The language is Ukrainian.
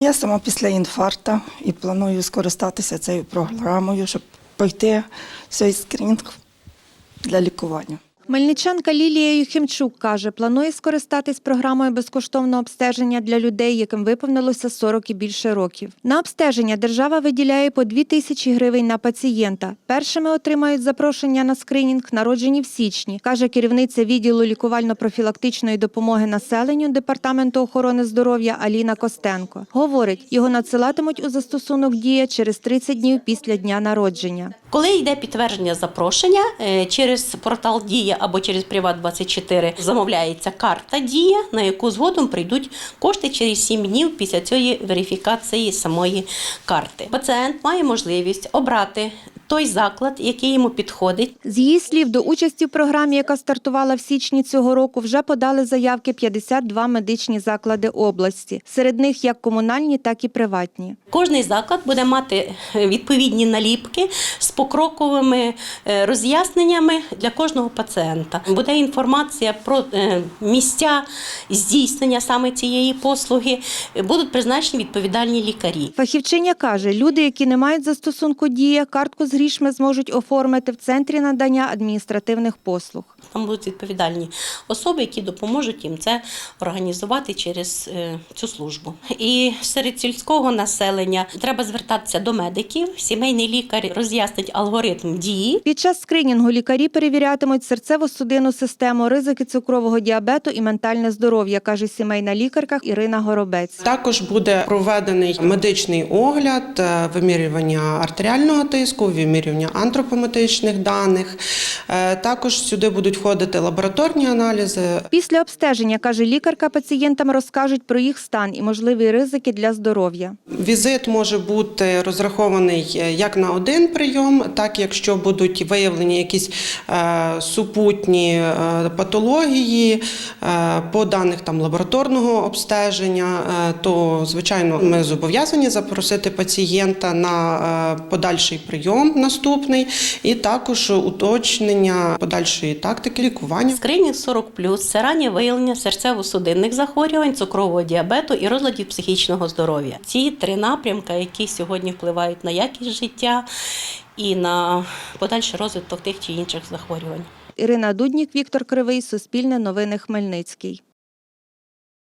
Я сама після інфаркту і планую скористатися цією програмою, щоб пройти цей скринінг для лікування. Хмельничанка Лілія Юхимчук каже, планує скористатись програмою безкоштовного обстеження для людей, яким виповнилося 40 і більше років. На обстеження держава виділяє по 2 тисячі гривень на пацієнта. Першими отримають запрошення на скринінг, народжені в січні, каже керівниця відділу лікувально-профілактичної допомоги населенню Департаменту охорони здоров'я Аліна Костенко. Говорить, його надсилатимуть у застосунок дія через 30 днів після дня народження. Коли йде підтвердження запрошення е, через портал Дія або через Приват 24 замовляється карта Дія, на яку згодом прийдуть кошти через 7 днів після цієї верифікації самої карти. Пацієнт має можливість обрати той заклад, який йому підходить. З її слів, до участі в програмі, яка стартувала в січні цього року, вже подали заявки 52 медичні заклади області. Серед них як комунальні, так і приватні. Кожний заклад буде мати е, відповідні наліпки з покроковими е, роз'ясненнями для кожного пацієнта. Буде інформація про е, місця здійснення саме цієї послуги. Будуть призначені відповідальні лікарі. Фахівчиня каже, люди, які не мають застосунку дія, картку з грішми зможуть оформити в центрі надання адміністративних послуг. Там будуть відповідальні особи, які допоможуть їм це організувати через е, цю службу. І серед сільського населення треба звертатися до медиків. Сімейний лікар роз'яснить алгоритм дії. Під час скринінгу лікарі перевірятимуть серцево-судинну систему, ризики цукрового діабету і ментальне здоров'я, каже сімейна лікарка Ірина Горобець. Також буде проведений медичний огляд, е, вимірювання артеріального тиску, вимірювання антропометричних даних. Е, Також сюди будуть входити лабораторні аналізи, Після обстеження, каже лікарка, пацієнтам розкажуть про їх стан і можливі ризики для здоров'я. Візит може бути розрахований е, як на один прийом, так якщо будуть виявлені якісь е, супутні патології по даних там лабораторного обстеження, то звичайно ми зобов'язані запросити пацієнта на подальший прийом наступний, і також уточнення подальшої тактики лікування. Скринінг 40+, це раннє виявлення серцево-судинних захворювань, цукрового діабету і розладів психічного здоров'я. Ці три напрямки, які сьогодні впливають на якість життя і на подальший розвиток тих чи інших захворювань. Ірина Дуднік, Віктор Кривий, Суспільне новини Хмельницький.